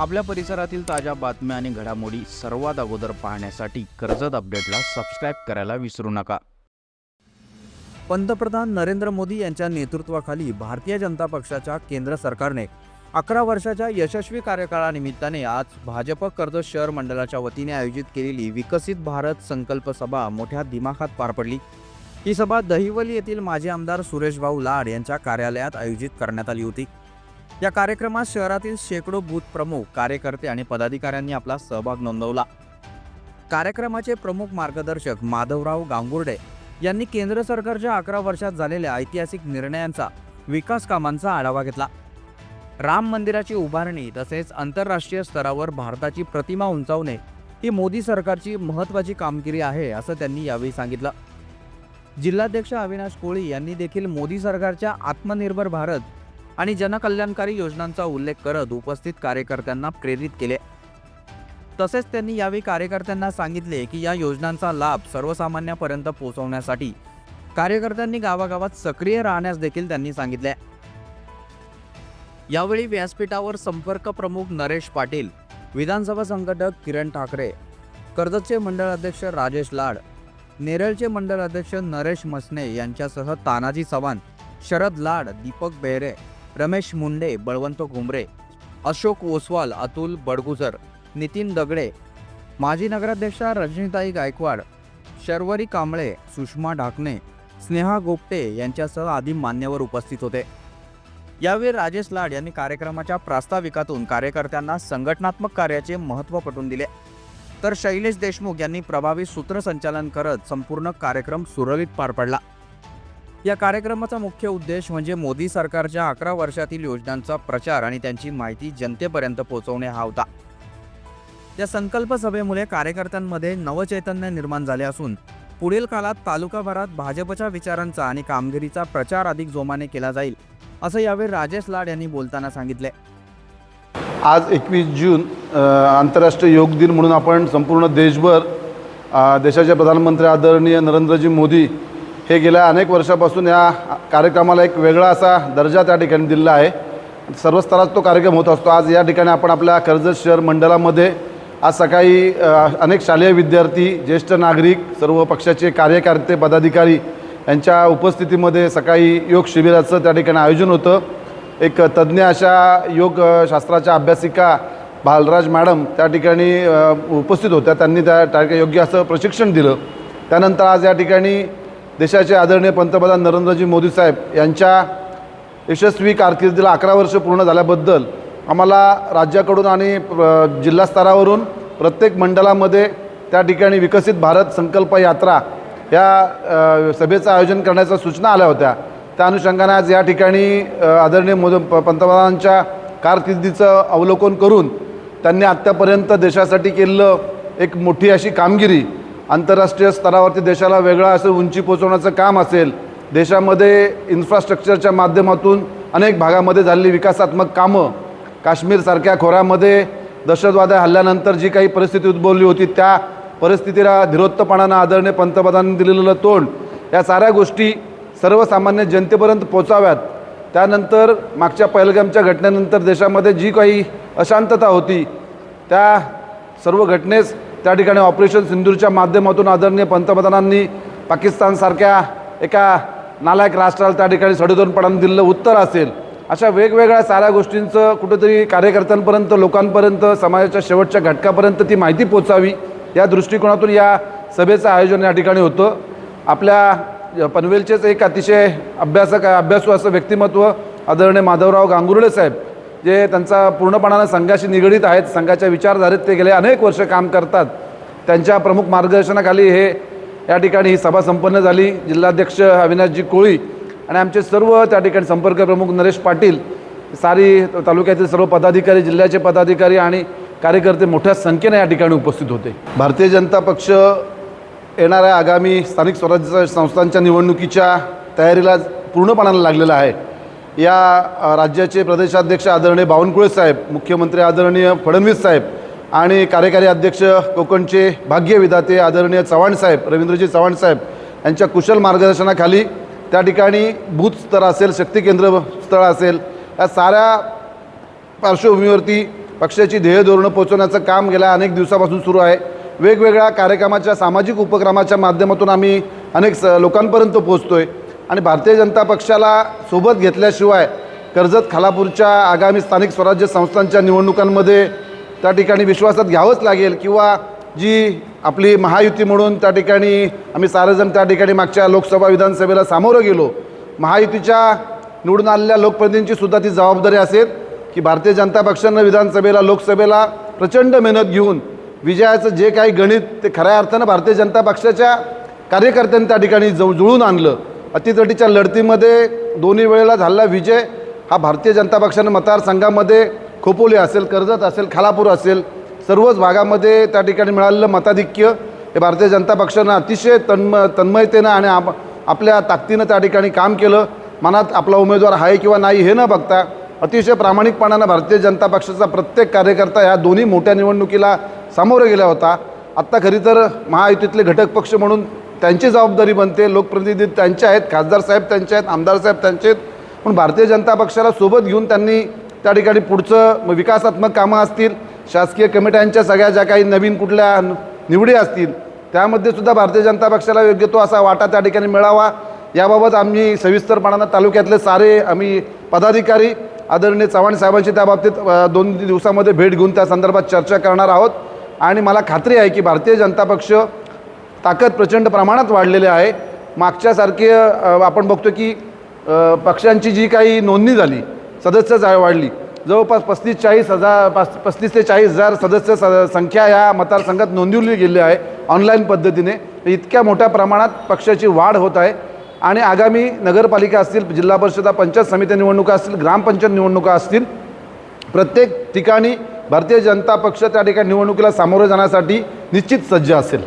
आपल्या परिसरातील ताज्या बातम्या आणि घडामोडी सर्वात अगोदर पाहण्यासाठी कर्जत अपडेटला सबस्क्राईब करायला विसरू नका. पंतप्रधान नरेंद्र मोदी यांच्या नेतृत्वाखाली भारतीय जनता पक्षाच्या केंद्र सरकारने अकरा वर्षाच्या यशस्वी कार्यकाळानिमित्ताने आज भाजप कर्जत शहर मंडळाच्या वतीने आयोजित केलेली विकसित भारत संकल्प सभा मोठ्या दिमाखात पार पडली. ही सभा दहिवली येथील माजी आमदार सुरेश भाऊ लाड यांच्या कार्यालयात आयोजित करण्यात आली होती. या कार्यक्रमात शहरातील शेकडो बूथ प्रमुख कार्यकर्ते आणि पदाधिकाऱ्यांनी आपला सहभाग नोंदवला. कार्यक्रमाचे प्रमुख मार्गदर्शक माधवराव गांगुर्डे यांनी केंद्र सरकारच्या अकरा वर्षात झालेल्या ऐतिहासिक निर्णयांचा विकास कामांचा आढावा घेतला. राम मंदिराची उभारणी तसेच आंतरराष्ट्रीय स्तरावर भारताची प्रतिमा उंचावणे ही मोदी सरकारची महत्त्वाची कामगिरी आहे असं त्यांनी यावेळी सांगितलं. जिल्हाध्यक्ष अविनाश कोळी यांनी देखील मोदी सरकारच्या आत्मनिर्भर भारत आणि जनकल्याणकारी योजनांचा उल्लेख करत उपस्थित कार्यकर्त्यांना प्रेरित केले. तसेच त्यांनी यावेळी कार्यकर्त्यांना सांगितले की या योजनांचा लाभ सर्वसामान्यापर्यंत पोहोचवण्यासाठी कार्यकर्त्यांनी गावागावात सक्रिय राहण्यास देखील त्यांनी सांगितले. यावेळी व्यासपीठावर संपर्क प्रमुख नरेश पाटील विधानसभा संघटक किरण ठाकरे कर्जतचे मंडळ अध्यक्ष राजेश लाड नेरळचे मंडळ अध्यक्ष नरेश मसने यांच्यासह तानाजी चव्हाण शरद लाड दीपक बेहरे रमेश मुंडे बळवंत घुमरे अशोक ओसवाल अतुल बडगुजर नितीन दगडे माजी नगराध्यक्षा रजनीताई गायकवाड शर्वरी कांबळे सुषमा ढाकणे स्नेहा गोपटे यांच्यासह आदी मान्यवर उपस्थित होते. यावेळी राजेश लाड यांनी कार्यक्रमाच्या प्रास्ताविकातून कार्यकर्त्यांना संघटनात्मक कार्याचे महत्त्व पटवून दिले. तर शैलेश देशमुख यांनी प्रभावी सूत्रसंचालन करत संपूर्ण कार्यक्रम सुरळीत पार पडला. या कार्यक्रमाचा मुख्य उद्देश म्हणजे मोदी सरकारच्या अकरा वर्षातील योजनांचा प्रचार आणि त्यांची माहिती जनतेपर्यंत पोहोचवणे हा होता. या संकल्प सभेमुळे कार्यकर्त्यांमध्ये नवचैतन्य निर्माण झाले असून पुढील काळात तालुकाभरात भाजपच्या विचारांचा आणि कामगिरीचा प्रचार अधिक जोमाने केला जाईल असं यावेळी राजेश लाड यांनी बोलताना सांगितले. आज एकवीस जून आंतरराष्ट्रीय योग दिन म्हणून आपण संपूर्ण देशभर देशाचे प्रधानमंत्री आदरणीय नरेंद्रजी मोदी हे गेल्या अनेक वर्षापासून या कार्यक्रमाला एक वेगळा असा दर्जा त्या ठिकाणी दिलेला आहे. सर्व स्तरात तो कार्यक्रम होत असतो. आज या ठिकाणी आपण आपल्या कर्जत शहर मंडळामध्ये आज सकाळी अनेक शालेय विद्यार्थी ज्येष्ठ नागरिक सर्व पक्षाचे कार्यकर्ते पदाधिकारी यांच्या उपस्थितीमध्ये सकाळी योग शिबिराचं त्या ठिकाणी आयोजन होतं. एक तज्ज्ञ अशा योगशास्त्राच्या अभ्यासिका बालराज मॅडम त्या ठिकाणी उपस्थित होत्या. त्यांनी त्या योग्य असं प्रशिक्षण दिलं. त्यानंतर आज या ठिकाणी देशाचे आदरणीय पंतप्रधान नरेंद्रजी मोदी साहेब यांच्या यशस्वी कारकिर्दीला अकरा वर्ष पूर्ण झाल्याबद्दल आम्हाला राज्याकडून आणि जिल्हा स्तरावरून प्रत्येक मंडळामध्ये त्या ठिकाणी विकसित भारत संकल्प यात्रा या सभेचं आयोजन करण्याच्या सूचना आल्या होत्या. त्या अनुषंगाने आज या ठिकाणी आदरणीय मोद पंतप्रधानांच्या कारकिर्दीचं अवलोकन करून त्यांनी आत्तापर्यंत देशासाठी केलेलं एक मोठी अशी कामगिरी आंतरराष्ट्रीय स्तरावरती देशाला वेगळा असं उंची पोचवण्याचं काम असेल देशामध्ये इन्फ्रास्ट्रक्चरच्या माध्यमातून अनेक भागामध्ये झालेली विकासात्मक कामं काश्मीरसारख्या खोऱ्यामध्ये दहशतवादा हल्ल्यानंतर जी काही परिस्थिती उद्भवली होती त्या परिस्थितीला धीरोत्तपणानं आदरणीय पंतप्रधानांनी दिलेलं तोंड या साऱ्या गोष्टी सर्वसामान्य जनतेपर्यंत पोचाव्यात. त्यानंतर मागच्या पहलगामच्या घटनेनंतर देशामध्ये जी काही अशांतता होती त्या सर्व घटनेस त्या ठिकाणी ऑपरेशन सिंधूरच्या माध्यमातून आदरणीय पंतप्रधानांनी पाकिस्तानसारख्या एका नालायक राष्ट्राला त्या ठिकाणी सडोदनपणानं दिलेलं उत्तर असेल. अशा वेगवेगळ्या साऱ्या गोष्टींचं कुठेतरी कार्यकर्त्यांपर्यंत लोकांपर्यंत समाजाच्या शेवटच्या घटकापर्यंत ती माहिती पोचावी या दृष्टिकोनातून या सभेचं आयोजन या ठिकाणी होतं. आपल्या पनवेलचेच एक अतिशय अभ्यासक अभ्यासू असं व्यक्तिमत्व आदरणीय माधवराव गांगुर्डे साहेब जे त्यांचा पूर्णपणानं संघाशी निगडीत आहेत संघाच्या विचारधारेत ते गेले अनेक वर्ष काम करतात. त्यांच्या प्रमुख मार्गदर्शनाखाली हे या ठिकाणी ही सभा संपन्न झाली. जिल्हाध्यक्ष अविनाशजी कोळी आणि आमचे सर्व त्या ठिकाणी संपर्क प्रमुख नरेश पाटील सारी तालुक्यातील सर्व पदाधिकारी जिल्ह्याचे पदाधिकारी आणि कार्यकर्ते मोठ्या संख्येने या ठिकाणी उपस्थित होते. भारतीय जनता पक्ष येणाऱ्या आगामी स्थानिक स्वराज्य संस्थांच्या निवडणुकीच्या तयारीला पूर्णपणानं लागलेला आहे. या राज्याचे प्रदेशाध्यक्ष आदरणीय बावनकुळे साहेब मुख्यमंत्री आदरणीय फडणवीस साहेब आणि कार्यकारी अध्यक्ष कोकणचे भाग्यविधाते आदरणीय चव्हाण साहेब रवींद्रजी चव्हाण साहेब यांच्या कुशल मार्गदर्शनाखाली त्या ठिकाणी बूथ स्तर असेल शक्ती केंद्र स्थळ असेल या साऱ्या पार्श्वभूमीवरती पक्षाची ध्येय धोरणं पोहोचवण्याचं काम गेल्या अनेक दिवसापासून सुरू आहे. वेगवेगळ्या कार्यक्रमाच्या सामाजिक उपक्रमाच्या माध्यमातून आम्ही अनेक स लोकांपर्यंत पोहोचतो आहे आणि भारतीय जनता पक्षाला सोबत घेतल्याशिवाय कर्जत खालापूरच्या आगामी स्थानिक स्वराज्य संस्थांच्या निवडणुकांमध्ये त्या ठिकाणी विश्वासात घ्यावंच लागेल किंवा जी आपली महायुती म्हणून त्या ठिकाणी आम्ही सारेजण त्या ठिकाणी मागच्या लोकसभा विधानसभेला सामोरं गेलो महायुतीच्या निवडून आलेल्या लोकप्रतिनिधींची सुद्धा ती जबाबदारी असेल की भारतीय जनता पक्षानं विधानसभेला लोकसभेला प्रचंड मेहनत घेऊन विजयाचं जे काही गणित ते खऱ्या अर्थानं भारतीय जनता पक्षाच्या कार्यकर्त्यांनी त्या ठिकाणी जव जुळून आणलं. अतितटीच्या लढतीमध्ये दोन्ही वेळेला झालेला विजय हा भारतीय जनता पक्षानं मतदारसंघामध्ये खोपोली असेल कर्जत असेल खालापूर असेल सर्वच भागामध्ये त्या ठिकाणी मिळालेलं मताधिक्य हे भारतीय जनता पक्षानं अतिशय तन्म तन्मयतेनं आणि आप आपल्या ताकदीनं त्या ठिकाणी काम केलं. मनात आपला उमेदवार आहे किंवा नाही हे न बघता अतिशय प्रामाणिकपणानं भारतीय जनता पक्षाचा प्रत्येक कार्यकर्ता ह्या दोन्ही मोठ्या निवडणुकीला सामोरं गेला होता. आत्ता खरी तर महायुतीतले घटक पक्ष म्हणून त्यांची जबाबदारी बनते. लोकप्रतिनिधी त्यांचे आहेत खासदार साहेब त्यांचे आहेत आमदार साहेब त्यांचे आहेत. पण भारतीय जनता पक्षाला सोबत घेऊन त्यांनी त्या ठिकाणी पुढचं विकासात्मक कामं असतील शासकीय कमिट्यांच्या सगळ्या ज्या काही नवीन कुठल्या निवडी असतील त्यामध्ये सुद्धा भारतीय जनता पक्षाला योग्य तो असा वाटा त्या ठिकाणी मिळावा. याबाबत आम्ही सविस्तरपणानं तालुक्यातले सारे आम्ही पदाधिकारी आदरणीय चव्हाण साहेबांची त्या बाबतीत दोन दिवसामध्ये भेट घेऊन त्या संदर्भात चर्चा करणार आहोत. आणि मला खात्री आहे की भारतीय जनता पक्ष ताकद प्रचंड प्रमाणात वाढलेली आहे. मागच्यासारखे आपण बघतो की पक्षांची जी काही नोंदणी झाली सदस्य जा वाढली. जवळपास पस्तीस चाळीस हजार पास पस्तीस ते चाळीस हजार सदस्य स संख्या या मतदारसंघात नोंदवली गेली आहे ऑनलाईन पद्धतीने. तर इतक्या मोठ्या प्रमाणात पक्षाची वाढ होत आहे. आणि आगामी नगरपालिका असतील जिल्हा परिषदा पंचायत समिती निवडणुका असतील ग्रामपंचायत निवडणुका असतील प्रत्येक ठिकाणी भारतीय जनता पक्ष त्या ठिकाणी निवडणुकीला सामोरं जाण्यासाठी निश्चित सज्ज असेल.